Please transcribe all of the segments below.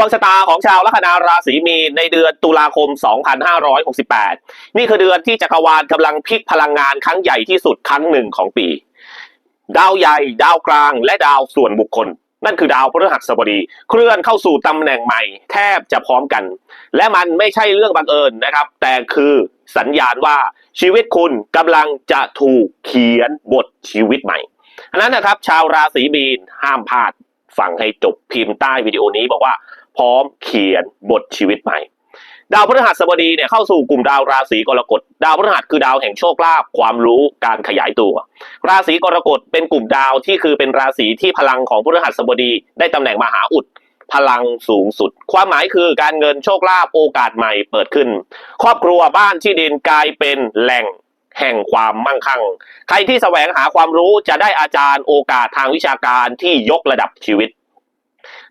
วงชะตาของชาวลัคนาราศีมีนในเดือนตุลาคม 2568 นี่คือเดือนที่จักรวาลกำลังพลิกพลังงานครั้งใหญ่ที่สุดครั้งหนึ่งของปี ดาวใหญ่ ดาวกลาง และดาวส่วนบุคคล นั่นคือดาวพฤหัสบดี เคลื่อนเข้าสู่ตำแหน่งใหม่ แทบจะพร้อมกัน และมันไม่ใช่เรื่องบังเอิญนะครับ แต่คือสัญญาณว่าชีวิตคุณกำลังจะถูกเขียนบทชีวิตใหม่อันนั้นนะครับ ชาวราศีมีนห้ามพลาดฟังให้จบพิมพ์ใต้วิดีโอนี้บอกว่า พร้อมเขียนบทชีวิตใหม่ ดาวพฤหัสบดีเนี่ยเข้าสู่กลุ่มดาวราศีกรกฎ ดาวพฤหัสคือดาวแห่งโชคลาภความรู้การขยายตัว ราศีกรกฎเป็นกลุ่มดาวที่คือเป็นราศีที่พลังของพฤหัสบดี ได้ตำแหน่งมหาอุดพลังสูงสุด ความหมายคือการเงินโชคลาภโอกาสใหม่เปิดขึ้น ครอบครัวบ้านที่ดินกลายเป็นแหล่งแห่งความมั่งคั่ง ใครที่แสวงหาความรู้จะได้อาจารย์โอกาสทางวิชาการที่ยกระดับชีวิต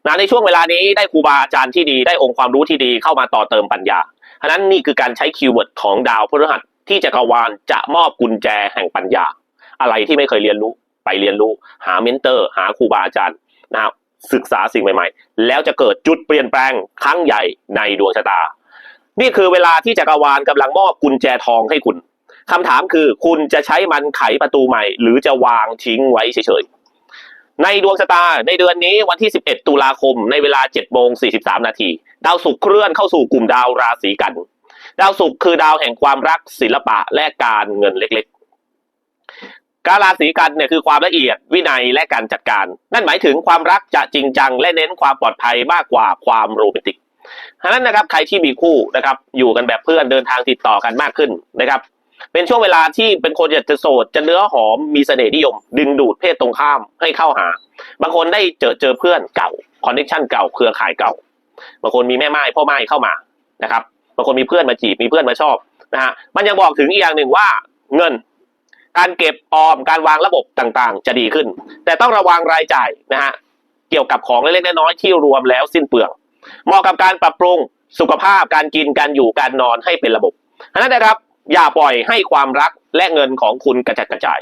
นะในช่วงเวลานี้ได้ครูบาอาจารย์ที่ดีได้องค์ความรู้ที่ดีเข้ามาต่อเติมปัญญาฉะนั้นนี่คือการใช้คีย์เวิร์ดของดาวพฤหัสที่จักรวาลจะมอบกุญแจแห่งปัญญา อะไรที่ไม่เคยเรียนรู้ไปเรียนรู้ หาเมนเตอร์ หาครูบาอาจารย์นะครับศึกษาสิ่งใหม่ๆ แล้วจะเกิดจุดเปลี่ยนแปลงครั้งใหญ่ในดวงชะตา นี่คือเวลาที่จักรวาลกำลังมอบกุญแจทองให้คุณคำถามคือคุณจะใช้มันไขประตูใหม่ หรือจะวางทิ้งไว้เฉยๆ ในดวงชะตาในเดือนนี้วันที่ 11 ตุลาคมในเวลา7โมง43 นาทีดาวศุกร์เคลื่อนเข้าสู่กลุ่มดาวราศีกัน ดาวศุกร์คือดาวแห่งความรักศิลปะและการเงินเล็กๆ การราศีกันเนี่ยคือความละเอียดวินัยและการจัดการ นั่นหมายถึงความรักจะจริงจัง และเน้นความปลอดภัยมากกว่าความโรแมนติกฉะนั้นนะครับใครที่มีคู่นะครับอยู่กันแบบเพื่อนเดินทางติดต่อกันมากขึ้นนะครับ เป็นช่วงเวลาที่เป็นคนอยากจะโสดจะเนื้อหอมมีเสน่ห์นิยม ดึงดูดเพศตรงข้ามให้เข้าหา บางคนได้เจอเจอเพื่อนเก่าคอนเนคชันเก่าเครือข่ายเก่า บางคนมีแม่ไม้พ่อไม้เข้ามานะครับบางคนมีเพื่อนมาจีบมีเพื่อนมาชอบนะฮะมันยังบอกถึงอีกอย่างหนึ่งว่าเงิน การเก็บออมการวางระบบต่างๆ จะดีขึ้น แต่ต้องระวังรายจ่ายนะฮะเกี่ยวกับของเล็กๆน้อยๆที่รวมแล้วสิ้นเปลือง เหมาะกับการปรับปรุงสุขภาพการกินการอยู่การนอนให้เป็นระบบนั้นนะครับ อย่าปล่อยให้ความรักและเงินของคุณกระจัดกระจาย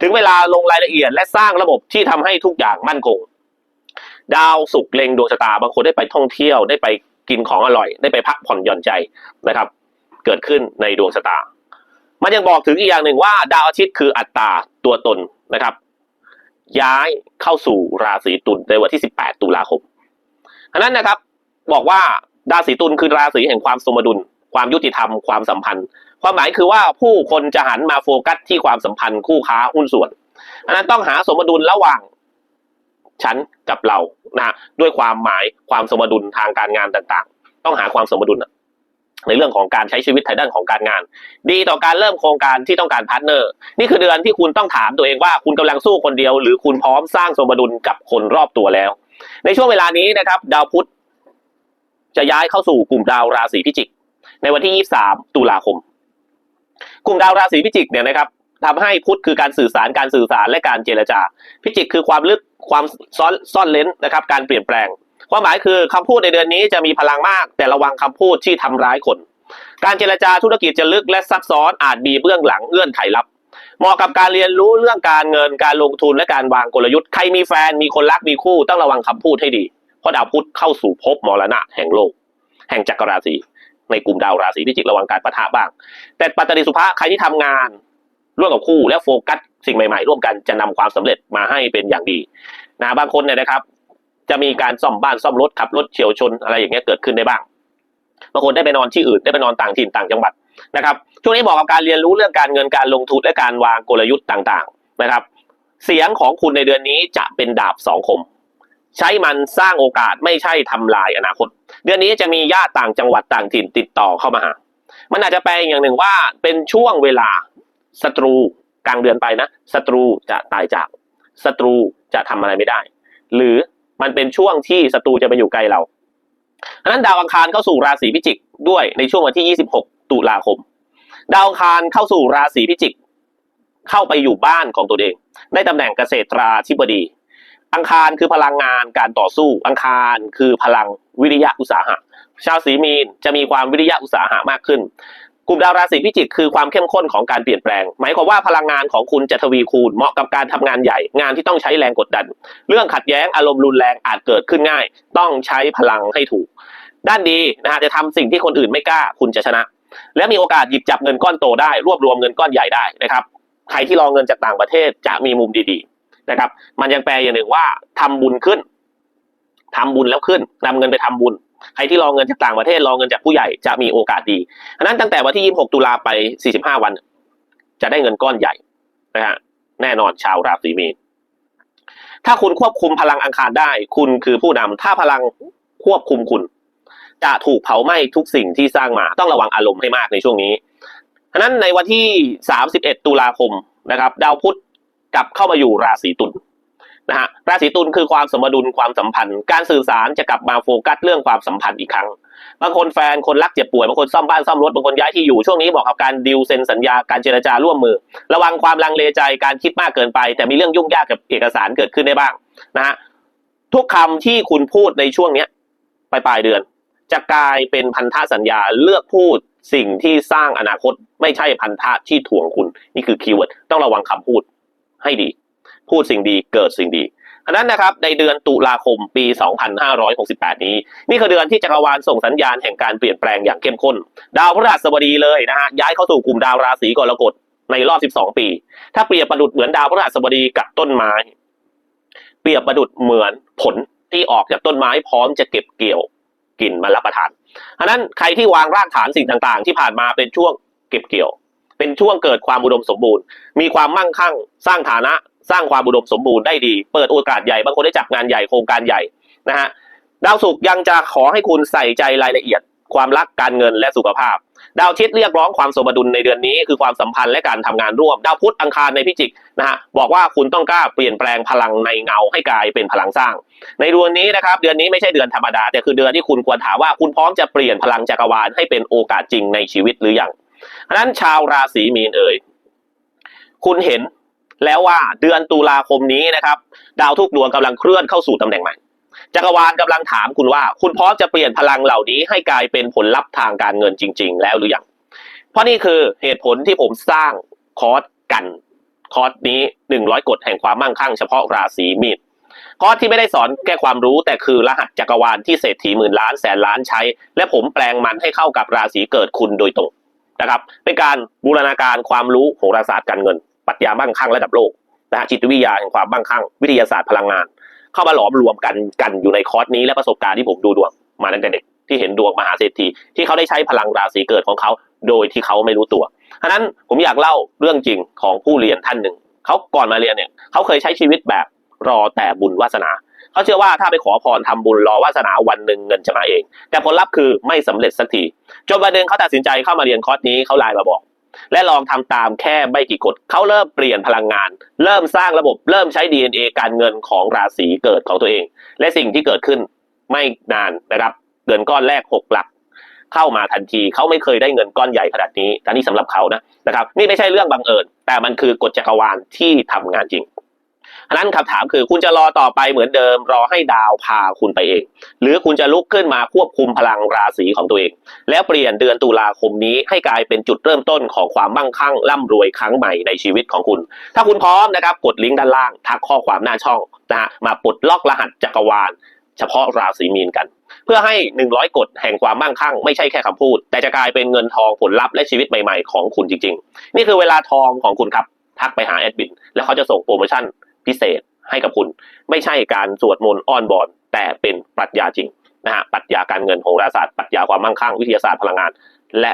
ถึงเวลาลงรายละเอียดและสร้างระบบที่ทำให้ทุกอย่างมั่นคง ดาวสุกเล็งดวงชะตาบางคนได้ไปท่องเที่ยวได้ไปกินของอร่อย ได้ไปพักผ่อนหย่อนใจนะครับ เกิดขึ้นในดวงชะตา มันยังบอกถึงอีกอย่างหนึ่งว่า ดาวอาทิตย์คืออัตตาตัวตนนะครับ ย้ายเข้าสู่ราศีตุลในวันที่ 18 ตุลาคมฉะนั้นนะครับบอกว่าราศีตุลคือราศีแห่งความสมดุล ความยุติธรรม ความสัมพันธ์ ความหมายคือว่าผู้คนจะหันมาโฟกัสที่ความสัมพันธ์คู่ค้าหุ้นส่วนอันนั้นต้องหาสมดุลระหว่างฉันกับเรานะด้วยความหมายความสมดุลทางการงานต่างๆ ต้องหาความสมดุลในเรื่องของการใช้ชีวิตทางด้านของการงาน ดีต่อการเริ่มโครงการที่ต้องการพาร์ทเนอร์นี่คือเดือนที่คุณต้องถามตัวเองว่าคุณกำลังสู้คนเดียว หรือคุณพร้อมสร้างสมดุลกับคนรอบตัวแล้ว ในช่วงเวลานี้นะครับ ดาวพุธจะย้ายเข้าสู่กลุ่มดาวราศีพิจิก ในวันที่ 23 ตุลาคม กลุ่มดาวราศีพิจิกเนี่ยนะครับทำให้พุธคือการสื่อสารการสื่อสารและการเจรจา พิจิกคือความลึกความซ่อนซ่อนเลนนะครับ การเปลี่ยนแปลง ความหมายคือคำพูดในเดือนนี้จะมีพลังมาก แต่ระวังคำพูดที่ทำร้ายคน การเจรจาธุรกิจจะลึกและซับซ้อนอาจมีเบื้องหลังเงื่อนไขลับเหมาะกับการเรียนรู้เรื่องการเงินการลงทุนและการวางกลยุทธ์ใครมีแฟนมีคนรักมีคู่ต้องระวังคำพูดให้ดี เพราะดาวพุธเข้าสู่ภพมรณะแห่งโลก แห่งจักรราศี ในกลุ่มดาวราศีพิจิกระวังการปะทะบ้าง แต่ปัตตานีสุภะใครที่ทำงานร่วมกับคู่และโฟกัสสิ่งใหม่ๆ ร่วมกันจะนำความสำเร็จมาให้เป็นอย่างดีนะบางคนเนี่ยนะครับ จะมีการซ่อมบ้านซ่อมรถขับรถเฉียวชนอะไรอย่างเงี้ยเกิดขึ้นได้บ้างบางคนได้ไปนอนที่อื่นได้ไปนอนต่างถิ่นต่างจังหวัดนะครับช่วงนี้เหมาะกับการเรียนรู้เรื่องการเงินการลงทุนและการวางกลยุทธ์ต่างๆนะครับ เสียงของคุณในเดือนนี้จะเป็นดาบสองคม ใช้มันสร้างโอกาสไม่ใช่ทำลายอนาคต เดือนนี้จะมีญาติต่างจังหวัดต่างถิ่นติดต่อเข้ามาหา มันอาจจะแปลอย่างหนึ่งว่าเป็นช่วงเวลาศัตรูกลางเดือนไปนะศัตรูจะตายจากศัตรูจะทำอะไรไม่ได้ หรือมันเป็นช่วงที่ศัตรูจะไปอยู่ไกลเราอันนั้นดาวอังคารเข้าสู่ราศีพิจิกด้วยในช่วงวันที่ 26 ตุลาคม ดาวอังคารเข้าสู่ราศีพิจิก เข้าไปอยู่บ้านของตัวเองได้ตำแหน่งเกษตราธิบดี อังคารคือพลังงานการต่อสู้ อังคารคือพลังวิริยะอุตสาหะ ชาวสีมีนจะมีความวิริยะอุตสาหะมากขึ้น กลุ่มดาวราศีพิจิกคือความเข้มข้นของการเปลี่ยนแปลง หมายความว่าพลังงานของคุณจะทวีคูณเหมาะกับการทำงานใหญ่ งานที่ต้องใช้แรงกดดัน เรื่องขัดแย้งอารมณ์รุนแรงอาจเกิดขึ้นง่าย ต้องใช้พลังให้ถูก ด้านดีนะฮะจะทำสิ่งที่คนอื่นไม่กล้า คุณจะชนะ และมีโอกาสหยิบจับเงินก้อนโตได้ รวบรวมเงินก้อนใหญ่ได้นะครับใครที่รอเงินจากต่างประเทศจะมีมุมดีๆ นะครับ มันยังแปลอย่างหนึ่งว่าทำบุญขึ้นทำบุญแล้วขึ้นนำเงินไปทำบุญใครที่รอเงินจากต่างประเทศรอเงินจากผู้ใหญ่จะมีโอกาสดีอันนั้นตั้งแต่วันที่ 26 ตุลาไป 45 วัน จะได้เงินก้อนใหญ่นะฮะแน่นอนชาวราศีมีนถ้าคุณควบคุมพลังอังคารได้ คุณคือผู้นำถ้าพลังควบคุมคุณ จะถูกเผาไหม้ทุกสิ่งที่สร้างมาต้องระวังอารมณ์ให้มากในช่วงนี้ฉะนั้นในวันที่ 31 ตุลาคมนะครับ ดาวพุธ กลับเข้ามาอยู่ราศีตุลนะฮะราศีตุลคือความสมดุลความสัมพันธ์ การสื่อสารจะกลับมาโฟกัสเรื่องความสัมพันธ์อีกครั้งบางคนแฟนคนรักเจ็บป่วยบางคนซ่อมบ้านซ่อมรถบางคนย้ายที่อยู่ช่วงนี้บอกกับการดิวเซ็นสัญญาการเจรจาร่วมมือ ระวังความลังเลใจการคิดมากเกินไป แต่มีเรื่องยุ่งยากกับเอกสารเกิดขึ้นได้บ้างนะฮะทุกคำที่คุณพูดในช่วงเนี้ยปลายปลายเดือน จะกลายเป็นพันธสัญญาเลือกพูดสิ่งที่สร้างอนาคตไม่ใช่พันธะที่ถ่วงคุณ นี่คือคีย์เวิร์ดต้องระวังคำพูด ให้ดี พูดสิ่งดีเกิดสิ่งดีอันนั้นนะครับในเดือนตุลาคมปี 2568 นี้ นี่คือเดือนที่จักรวาลส่งสัญญาณแห่งการเปลี่ยนแปลงอย่างเข้มข้น ดาวพฤหัสบดีเลยนะฮะย้ายเข้าสู่กลุ่มดาวราศีกรกฎในรอบ 12 ปี ถ้าเปรียบประดุดเหมือนดาวพฤหัสบดีกับต้นไม้ เปรียบประดุดเหมือนผลที่ออกจากต้นไม้พร้อมจะเก็บเกี่ยวกินมารับประทานอันนั้นใครที่วางรากฐานสิ่งต่างๆ ที่ผ่านมาเป็นช่วงเก็บเกี่ยว เป็นช่วงเกิดความอุดมสมบูรณ์ มีความมั่งคั่ง สร้างฐานะ สร้างความอุดมสมบูรณ์ได้ดี เปิดโอกาสใหญ่ บางคนได้จับงานใหญ่โครงการใหญ่นะฮะ ดาวศุกร์ยังจะขอให้คุณใส่ใจรายละเอียด ความรักการเงินและสุขภาพ ดาวอาทิตย์เรียกร้องความสมดุลในเดือนนี้ คือความสัมพันธ์และการทำงานร่วม ดาวพุธอังคารในพิจิกนะฮะบอกว่าคุณต้องกล้าเปลี่ยนแปลงพลังในเงาให้กลายเป็นพลังสร้าง ในเดือนนี้นะครับเดือนนี้ไม่ใช่เดือนธรรมดาแต่คือเดือนที่คุณควรถามว่าคุณพร้อมจะเปลี่ยนพลังจักรวาลให้เป็นโอกาสจริงในชีวิตหรือยัง เพราะนั้นชาวราศีมีนเอ่ยคุณเห็นแล้วว่าเดือนตุลาคมนี้นะครับ ดาวทุกดวงกำลังเคลื่อนเข้าสู่ตำแหน่งใหม่จักรวาลกำลังถามคุณว่า คุณพร้อมจะเปลี่ยนพลังเหล่านี้ให้กลายเป็นผลลัพธ์ทางการเงินจริง ๆ แล้วหรือยังเพราะนี่คือเหตุผลที่ผมสร้างคอร์สกันคอร์สนี้หนึ่งร้อยกฎแห่งความมั่งคั่งเฉพาะราศีมีนคอร์สที่ไม่ได้สอนแค่ความรู้แต่คือรหัสจักรวาลที่เศรษฐีหมื่นล้านแสนล้านใช้ และผมแปลงมันให้เข้ากับราศีเกิดคุณโดยตรง นะครับเป็นการบูรณาการความรู้โหราศาสตร์การเงินปรัชญามั่งคั่งระดับโลกนะฮะจิตวิทยาแห่งความมั่งคั่งวิทยาศาสตร์พลังงาน เข้ามาหลอมรวมกันกันอยู่ในคอร์สนี้และประสบการณ์ที่ผมดูดวงมาตั้งแต่เด็กที่เห็นดวงมหาเศรษฐีที่เขาได้ใช้พลังราศีเกิดของเขาโดยที่เขาไม่รู้ตัวฉะนั้นผมอยากเล่าเรื่องจริงของผู้เรียนท่านหนึ่งเขาก่อนมาเรียนเนี่ยเขาเคยใช้ชีวิตแบบรอแต่บุญวาสนา เขาเชื่อว่าถ้าไปขอพรทำบุญรอวาสนาวันหนึ่งเงินจะมาเอง แต่ผลลัพธ์คือไม่สำเร็จสักทีจนวันหนึ่งเขาตัดสินใจเข้ามาเรียนคอร์สนี้เขาไลน์มาบอก และลองทำตามแค่ไม่กี่กฎเขาเริ่มเปลี่ยนพลังงาน เริ่มสร้างระบบเริ่มใช้ DNA การเงินของราศีเกิดของตัวเอง และสิ่งที่เกิดขึ้นไม่นานนะครับเงินก้อนแรกหกหลักเข้ามาทันทีเขาไม่เคยได้เงินก้อนใหญ่ขนาดนี้แต่นี่สำหรับเขานะนะครับ นี่ไม่ใช่เรื่องบังเอิญ แต่มันคือกฎจักรวาลที่ทำงานจริง นั้นคำถามคือคุณจะรอต่อไปเหมือนเดิม รอให้ดาวพาคุณไปเอง หรือคุณจะลุกขึ้นมาควบคุมพลังราศีของตัวเอง แล้วเปลี่ยนเดือนตุลาคมนี้ให้กลายเป็นจุดเริ่มต้นของความมั่งคั่งร่ำรวยครั้งใหม่ในชีวิตของคุณ ถ้าคุณพร้อมนะครับกดลิงก์ด้านล่างทักข้อความหน้าช่องนะฮะมาปลดล็อกรหัสจักรวาล เฉพาะราศีมีนกัน เพื่อให้ 100 กฎแห่งความมั่งคั่ง ไม่ใช่แค่คำพูด แต่จะกลายเป็นเงินทองผลลัพธ์และชีวิตใหม่ๆของคุณจริง ๆ นี่คือเวลาทองของคุณครับทักไปหาแอดมินแล้วเขาจะส่งโปรโมชั่น พิเศษให้กับคุณ ไม่ใช่การสวดมนต์อ้อนบอนแต่เป็นปรัชญาจริงนะฮะปรัชญาการเงินโหราศาสตร์ปรัชญาความมั่งคั่งวิทยาศาสตร์พลังงาน และ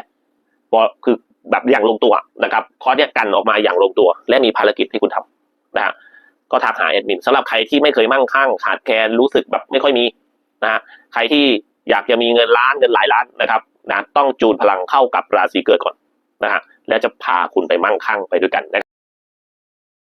คือแบบอย่างลงตัวนะครับคอร์สเนี้ยกันออกมาอย่างลงตัว และมีภารกิจที่คุณทำนะฮะก็ทักหาแอดมินสำหรับใครที่ไม่เคยมั่งคั่งขาดแคลนรู้สึกแบบไม่ค่อยมีนะฮะใครที่อยากจะมีเงินล้านเงินหลายล้านนะครับนะต้องจูนพลังเข้ากับราศีเกิดก่อนนะฮะแล้วจะพาคุณไปมั่งคั่งไปด้วยกันนะ